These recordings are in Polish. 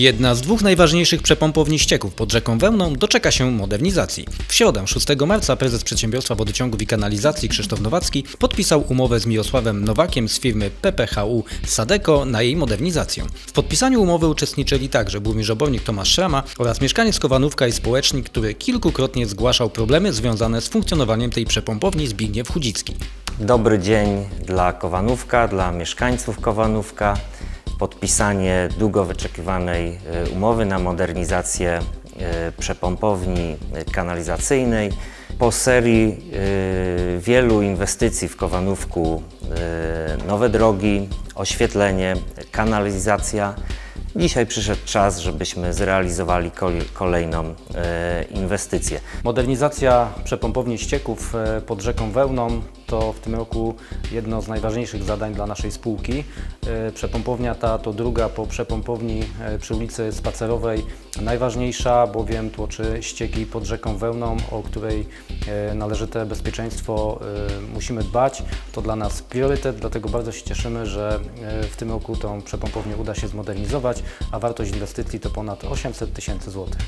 Jedna z dwóch najważniejszych przepompowni ścieków pod rzeką Wełną doczeka się modernizacji. W środę 6 marca prezes Przedsiębiorstwa Wodociągów i Kanalizacji Krzysztof Nowacki podpisał umowę z Mirosławem Nowakiem z firmy PPHU Sadeko na jej modernizację. W podpisaniu umowy uczestniczyli także burmistrz obornik Tomasz Szrama oraz mieszkaniec Kowanówka i społecznik, który kilkukrotnie zgłaszał problemy związane z funkcjonowaniem tej przepompowni Zbigniew Chudzicki. Dobry dzień dla Kowanówka, dla mieszkańców Kowanówka. Podpisanie długo wyczekiwanej e, umowy na modernizację e, przepompowni kanalizacyjnej. Po serii e, wielu inwestycji w Kowanówku, nowe drogi, oświetlenie, kanalizacja. Dzisiaj przyszedł czas, żebyśmy zrealizowali kol- kolejną inwestycję. Modernizacja przepompowni ścieków pod rzeką Wełną to w tym roku jedno z najważniejszych zadań dla naszej spółki. E, Przepompownia ta to druga po przepompowni e, przy ulicy Spacerowej, najważniejsza, bowiem tłoczy ścieki pod rzeką Wełną, o której e, należyte bezpieczeństwo musimy dbać. To dla nas priorytet, dlatego bardzo się cieszymy, że w tym roku tą przepompownię uda się zmodernizować, a wartość inwestycji to ponad 800 tysięcy złotych.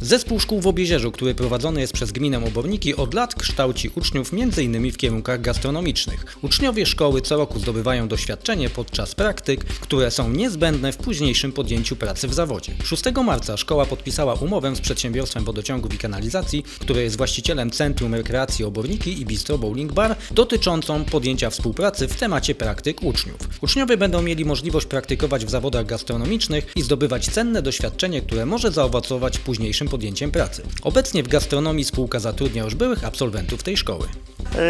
Zespół szkół w Obiezierzu, który prowadzony jest przez gminę Oborniki, od lat kształci uczniów m.in. w kierunkach gastronomicznych. Uczniowie szkoły co roku zdobywają doświadczenie podczas praktyk, które są niezbędne w późniejszym podjęciu pracy w zawodzie. 6 marca szkoła podpisała umowę z Przedsiębiorstwem Wodociągów i Kanalizacji, które jest właścicielem Centrum Rekreacji Oborniki i Bistro Bowling Bar, dotyczącą podjęcia współpracy w temacie praktyk uczniów. Uczniowie będą mieli możliwość praktykować w zawodach gastronomicznych i zdobywać cenne doświadczenie, które może zaowocować późniejszym podjęciem pracy. Obecnie w gastronomii spółka zatrudnia już byłych absolwentów tej szkoły.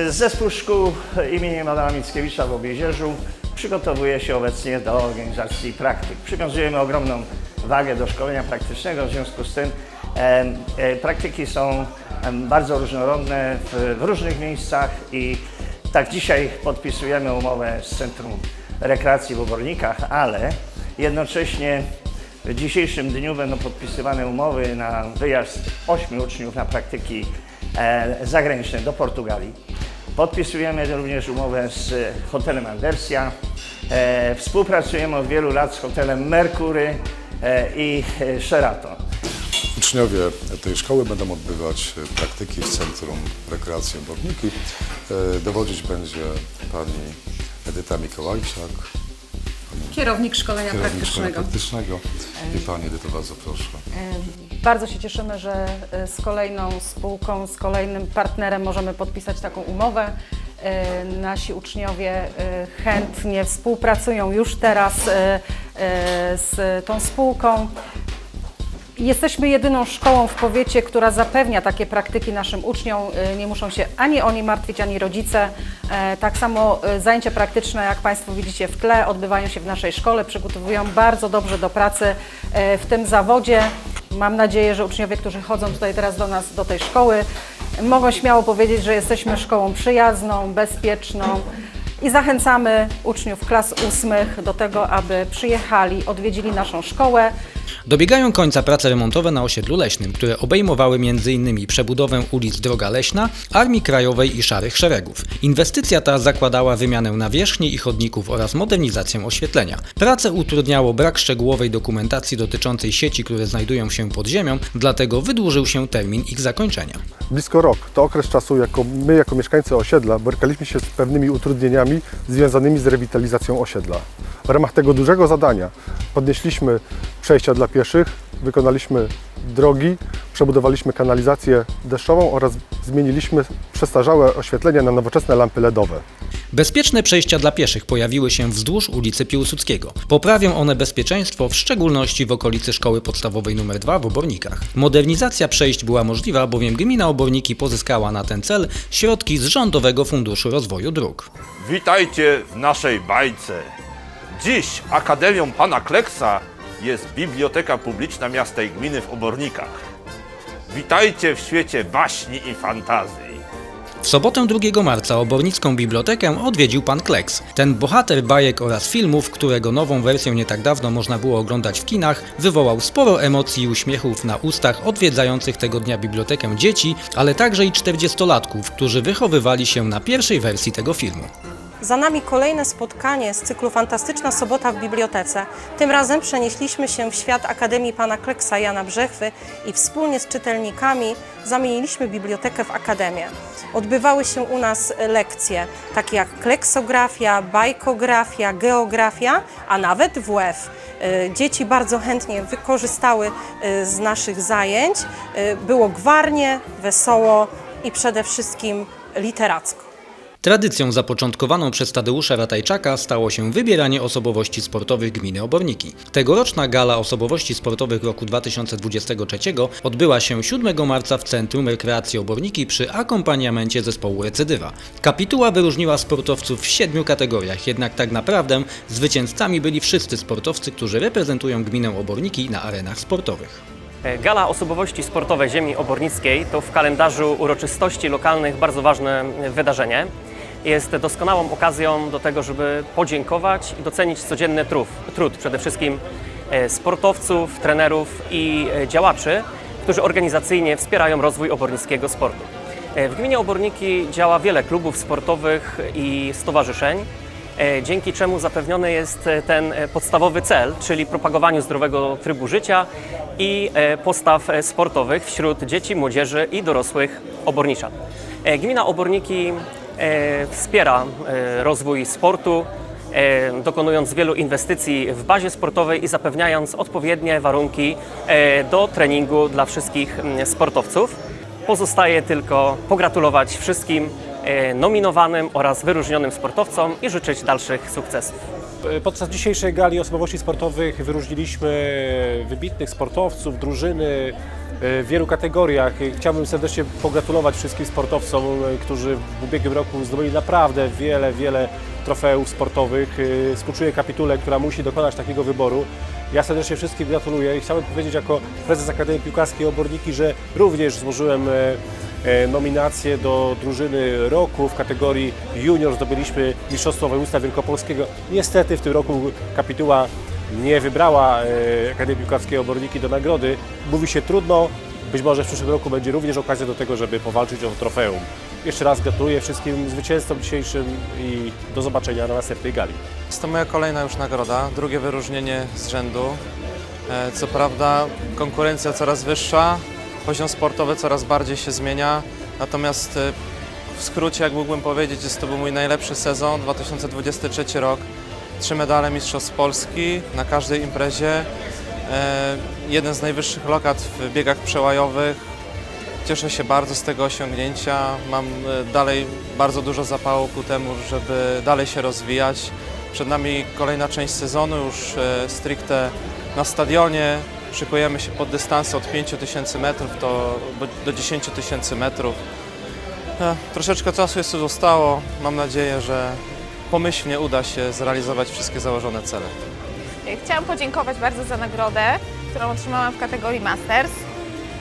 Zespół szkół imieniem Adama Mickiewicza w Obiezierzu przygotowuje się obecnie do organizacji praktyk. Przywiązujemy ogromną wagę do szkolenia praktycznego, w związku z tym em, e, praktyki są bardzo różnorodne w, w różnych miejscach i tak dzisiaj podpisujemy umowę z Centrum Rekreacji w Obornikach, ale jednocześnie w dzisiejszym dniu będą podpisywane umowy na wyjazd ośmiu uczniów na praktyki e, zagraniczne do Portugalii. Podpisujemy również umowę z hotelem Andersia. E, współpracujemy od wielu lat z hotelem Mercury e, i Sheraton. Uczniowie tej szkoły będą odbywać praktyki w Centrum Rekreacji Oborniki. Dowodzić będzie pani Edyta Mikołajczak, Kierownik szkolenia kierownik szkolenia praktycznego. praktycznego. I pani Edyto, bardzo proszę. Bardzo się cieszymy, że e, z kolejną spółką, z kolejnym partnerem możemy podpisać taką umowę. E, Nasi uczniowie e, chętnie współpracują już teraz z tą spółką. Jesteśmy jedyną szkołą w powiecie, która zapewnia takie praktyki naszym uczniom. Y, Nie muszą się ani oni martwić, ani rodzice. E, Tak samo y, zajęcia praktyczne, jak Państwo widzicie w tle, odbywają się w naszej szkole, przygotowują bardzo dobrze do pracy e, w tym zawodzie. Mam nadzieję, że uczniowie, którzy chodzą tutaj teraz do nas, do tej szkoły, mogą śmiało powiedzieć, że jesteśmy szkołą przyjazną, bezpieczną. I zachęcamy uczniów klas ósmych do tego, aby przyjechali, odwiedzili naszą szkołę. Dobiegają końca prace remontowe na osiedlu leśnym, które obejmowały m.in. przebudowę ulic Droga Leśna, Armii Krajowej i Szarych Szeregów. Inwestycja ta zakładała wymianę nawierzchni i chodników oraz modernizację oświetlenia. Pracę utrudniało brak szczegółowej dokumentacji dotyczącej sieci, które znajdują się pod ziemią, dlatego wydłużył się termin ich zakończenia. blisko rok. To okres czasu, jako my, jako mieszkańcy osiedla, borykaliśmy się z pewnymi utrudnieniami związanymi z rewitalizacją osiedla. W ramach tego dużego zadania podnieśliśmy przejścia dla pieszych, wykonaliśmy drogi, przebudowaliśmy kanalizację deszczową oraz zmieniliśmy przestarzałe oświetlenie na nowoczesne lampy LEDowe. Bezpieczne przejścia dla pieszych pojawiły się wzdłuż ulicy Piłsudskiego. Poprawią one bezpieczeństwo, w szczególności w okolicy Szkoły Podstawowej nr 2 w Obornikach. Modernizacja przejść była możliwa, bowiem gmina Oborniki pozyskała na ten cel środki z Rządowego Funduszu Rozwoju Dróg. Witajcie w naszej bajce. Dziś Akademią Pana Kleksa jest Biblioteka Publiczna Miasta i Gminy w Obornikach. Witajcie w świecie baśni i fantazji. W sobotę 2 marca Obornicką Bibliotekę odwiedził pan Kleks. Ten bohater bajek oraz filmów, którego nową wersję nie tak dawno można było oglądać w kinach, wywołał sporo emocji i uśmiechów na ustach odwiedzających tego dnia bibliotekę dzieci, ale także i 40-latków, którzy wychowywali się na pierwszej wersji tego filmu. Za nami kolejne spotkanie z cyklu Fantastyczna Sobota w Bibliotece. Tym razem przenieśliśmy się w świat Akademii Pana Kleksa Jana Brzechwy i wspólnie z czytelnikami zamieniliśmy bibliotekę w akademię. Odbywały się u nas lekcje takie jak kleksografia, bajkografia, geografia, a nawet WF. Y, Dzieci bardzo chętnie wykorzystały y, z naszych zajęć. Y, Było gwarnie, wesoło i przede wszystkim literacko. Tradycją zapoczątkowaną przez Tadeusza Ratajczaka stało się wybieranie osobowości sportowych gminy Oborniki. Tegoroczna gala osobowości sportowych roku 2023 odbyła się 7 marca w Centrum Rekreacji Oborniki przy akompaniamencie zespołu Recydywa. Kapituła wyróżniła sportowców w siedmiu kategoriach, jednak tak naprawdę zwycięzcami byli wszyscy sportowcy, którzy reprezentują gminę Oborniki na arenach sportowych. Gala osobowości sportowej ziemi obornickiej to w kalendarzu uroczystości lokalnych bardzo ważne wydarzenie. Jest doskonałą okazją do tego, żeby podziękować i docenić codzienny trud, trud przede wszystkim e, sportowców, trenerów i e, działaczy, którzy organizacyjnie wspierają rozwój obornickiego sportu. E, W gminie Oborniki działa wiele klubów sportowych i stowarzyszeń, dzięki czemu zapewniony jest ten podstawowy cel, czyli propagowaniu zdrowego trybu życia i postaw sportowych wśród dzieci, młodzieży i dorosłych oborniczan. Gmina Oborniki wspiera e, rozwój sportu, e, dokonując wielu inwestycji w bazie sportowej i zapewniając odpowiednie warunki e, do treningu dla wszystkich sportowców. Pozostaje tylko pogratulować wszystkim e, nominowanym oraz wyróżnionym sportowcom i życzyć dalszych sukcesów. Podczas dzisiejszej gali osobowości sportowych wyróżniliśmy wybitnych sportowców, drużyny w wielu kategoriach. Chciałbym serdecznie pogratulować wszystkim sportowcom, którzy w ubiegłym roku zdobyli naprawdę wiele, wiele trofeów sportowych. Współczuję kapitule, która musi dokonać takiego wyboru. Ja serdecznie wszystkim gratuluję i chciałbym powiedzieć jako prezes Akademii Piłkarskiej Oborniki, że również złożyłem e, e, nominację do drużyny roku w kategorii junior. Zdobyliśmy Mistrzostwo Województwa Wielkopolskiego. Niestety w tym roku kapituła nie wybrała e, Akademii Piłkarskiej Oborniki do nagrody. Mówi się trudno, być może w przyszłym roku będzie również okazja do tego, żeby powalczyć o trofeum. Jeszcze raz gratuluję wszystkim zwycięzcom dzisiejszym i do zobaczenia na następnej gali. Jest to moja kolejna już nagroda, drugie wyróżnienie z rzędu. E, Co prawda konkurencja coraz wyższa, poziom sportowy coraz bardziej się zmienia, natomiast e, w skrócie, jak mógłbym powiedzieć, jest to był mój najlepszy sezon, 2023 rok. Trzy medale Mistrzostw Polski na każdej imprezie, e, jeden z najwyższych lokat w biegach przełajowych. Cieszę się bardzo z tego osiągnięcia. Mam e, dalej bardzo dużo zapału ku temu, żeby dalej się rozwijać. Przed nami kolejna część sezonu, już stricte na stadionie. Szykujemy się pod dystanse od 5000 metrów do, do 10 tysięcy metrów. E, Troszeczkę czasu jeszcze zostało. Mam nadzieję, że pomyślnie uda się zrealizować wszystkie założone cele. Chciałam podziękować bardzo za nagrodę, którą otrzymałam w kategorii Masters.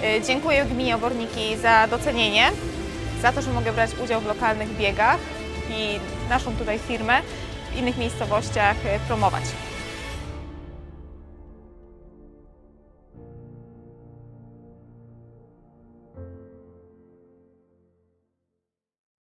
Y, Dziękuję Gminie Oborniki za docenienie, za to, że mogę brać udział w lokalnych biegach i naszą tutaj firmę w innych miejscowościach promować.